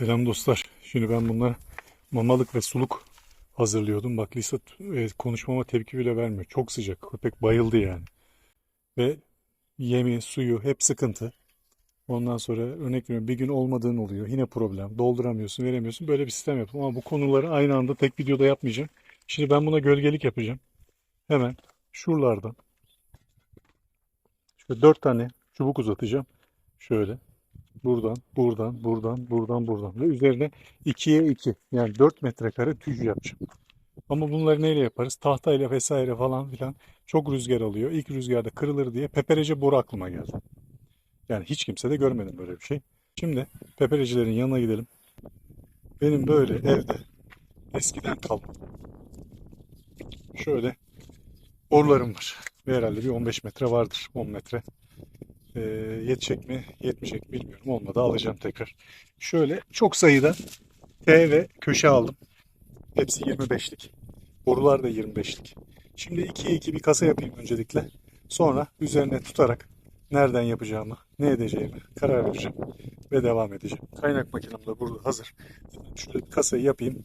Selam dostlar. Şimdi ben bunlara mamalık ve suluk hazırlıyordum. Bak Lisa e, konuşmama tepki bile vermiyor. Çok sıcak. Köpek bayıldı yani. Ve yemi, suyu hep sıkıntı. Ondan sonra örnek veriyorum bir gün olmadığın oluyor. Yine problem. Dolduramıyorsun, veremiyorsun. Böyle bir sistem yaptım. Ama bu konuları aynı anda tek videoda yapmayacağım. Şimdi ben buna gölgelik yapacağım. Hemen şuralardan şöyle dört tane çubuk uzatacağım. Şöyle. Buradan, buradan, buradan, buradan, buradan. Ve üzerine 2'ye 2 yani 4 metrekare tüj yapacağım. Ama bunları neyle yaparız? Tahtayla vesaire falan filan çok rüzgar alıyor. İlk rüzgarda kırılır diye peperece boru aklıma geldi. Yani hiç kimse de görmedim böyle bir şey. Şimdi peperecilerin yanına gidelim. Benim böyle evde eskiden kalma. Şöyle borularım var. Ve herhalde bir 15 metre vardır. 10 metre. Ee, yetecek mi? Yetmeyecek mi bilmiyorum. Olmadı alacağım tekrar. Şöyle çok sayıda T ve köşe aldım. Hepsi 25'lik. Borular da 25'lik. Şimdi 2'ye 2 bir kasa yapayım öncelikle. Sonra üzerine tutarak nereden yapacağımı, ne edeceğimi karar vereceğim ve devam edeceğim. Kaynak makinem de burada hazır. Şöyle bir kasayı yapayım.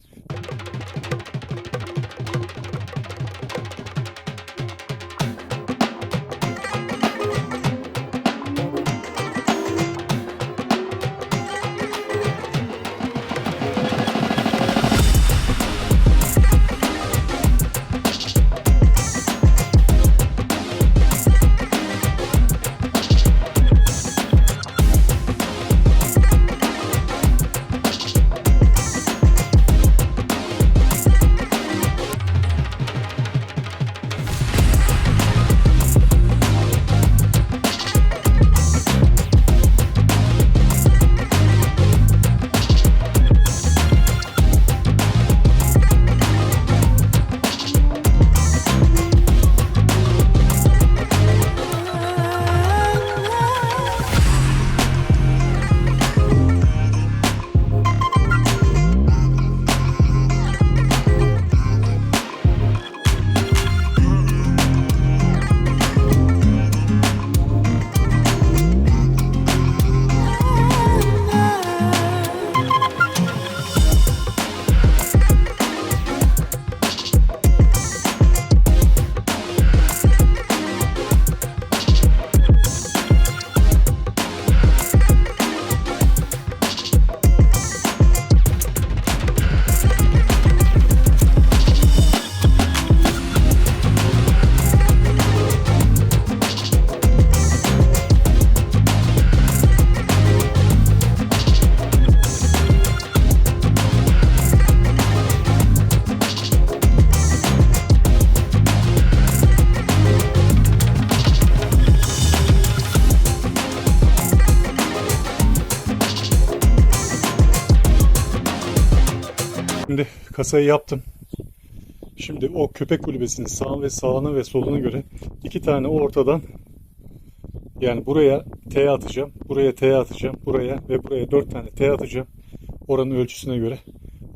Kasayı yaptım. Şimdi o köpek kulübesinin sağ ve sağına ve soluna göre iki tane ortadan yani buraya T atacağım, buraya T atacağım, buraya ve buraya dört tane T atacağım. Oranın ölçüsüne göre.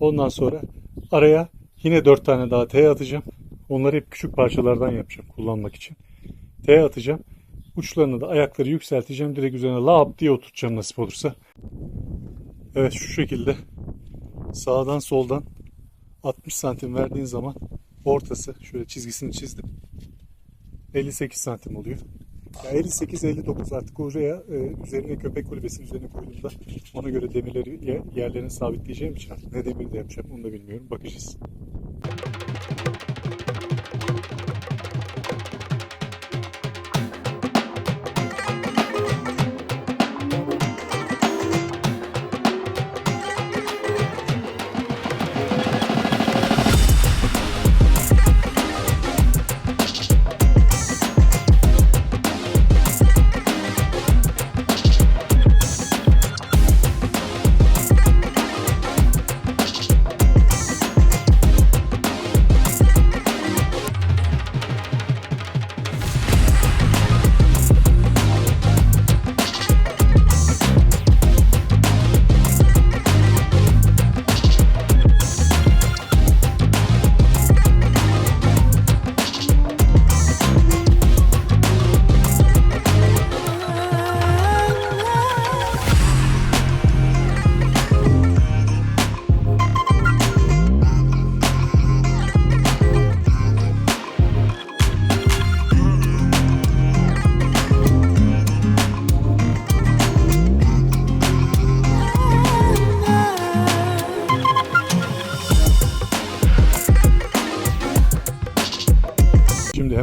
Ondan sonra araya yine dört tane daha T atacağım. Onları hep küçük parçalardan yapacağım kullanmak için. T atacağım. Uçlarını da ayakları yükselteceğim. Direkt üzerine lap diye oturtacağım nasip olursa. Evet şu şekilde sağdan soldan 60 santim verdiğin zaman ortası şöyle çizgisini çizdim. 58 santim oluyor. Ya 58-59 artık oraya e, üzerine köpek kulübesinin üzerine koyduğumda ona göre demirleri ye- yerlerine sabitleyeceğim için artık ne demir de yapacağım onu da bilmiyorum. Bakacağız.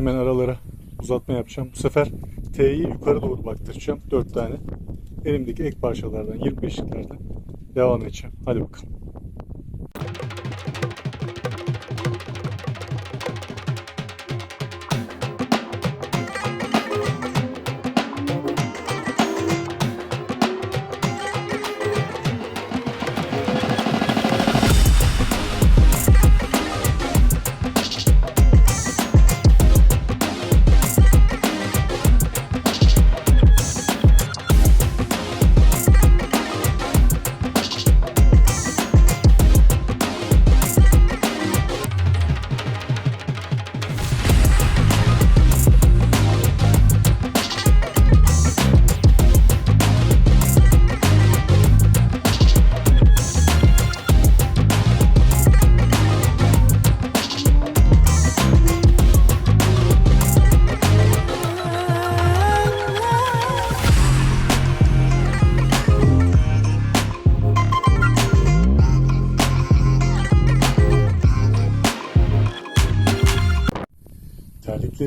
Hemen aralara uzatma yapacağım. Bu sefer T'yi yukarı doğru baktıracağım. 4 tane. Elimdeki ek parçalardan 25'liklerden devam edeceğim. Hadi bakalım.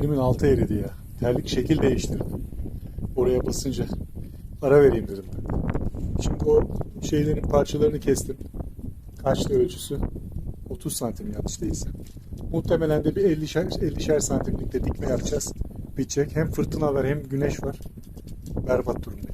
Terliklerimin altı eridi ya. Terlik şekil değiştirdi. Oraya basınca ara vereyim dedim. Şimdi o şeylerin parçalarını kestim. Kaçtı ölçüsü? 30 santim yanlış değilse. Muhtemelen de bir 50'şer, 50'şer santimlikte dikme yapacağız. Bitecek. Hem fırtına var hem güneş var. Berbat durumdayım.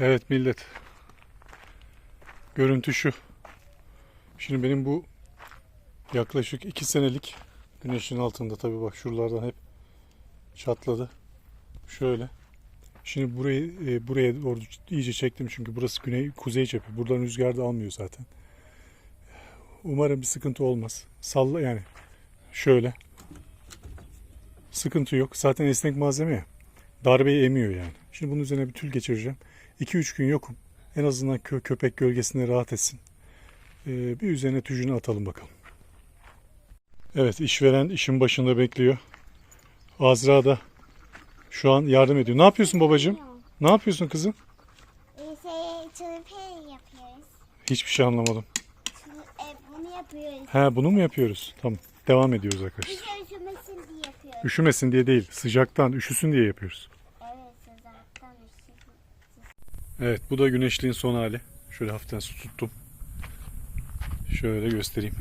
Evet millet. Görüntü şu. Şimdi benim bu yaklaşık 2 senelik güneşin altında tabii bak şuralardan hep çatladı. Şöyle. Şimdi burayı e, buraya doğru iyice çektim çünkü burası güney kuzey cephe. Buradan rüzgar da almıyor zaten. Umarım bir sıkıntı olmaz. Salla yani şöyle. Sıkıntı yok. Zaten esnek malzeme ya. Darbeyi emiyor yani. Şimdi bunun üzerine bir tül geçireceğim. 2-3 gün yokum. En azından kö- köpek gölgesinde rahat etsin. Ee, bir üzerine tücünü atalım bakalım. Evet işveren işin başında bekliyor. Azra da şu an yardım ediyor. Ne yapıyorsun babacığım? Ne yapıyorsun kızım? Ee, şey. Hiçbir şey anlamadım. Çır- e, bunu yapıyoruz. He bunu mu yapıyoruz? Tamam. Devam ediyoruz arkadaşlar. Biz üşümesin diye yapıyoruz. Üşümesin diye değil, sıcaktan, üşüsün diye yapıyoruz. Evet, sıcaktan üşüsün. Evet bu da güneşliğin son hali. Şöyle hafiften su tuttum. Şöyle göstereyim.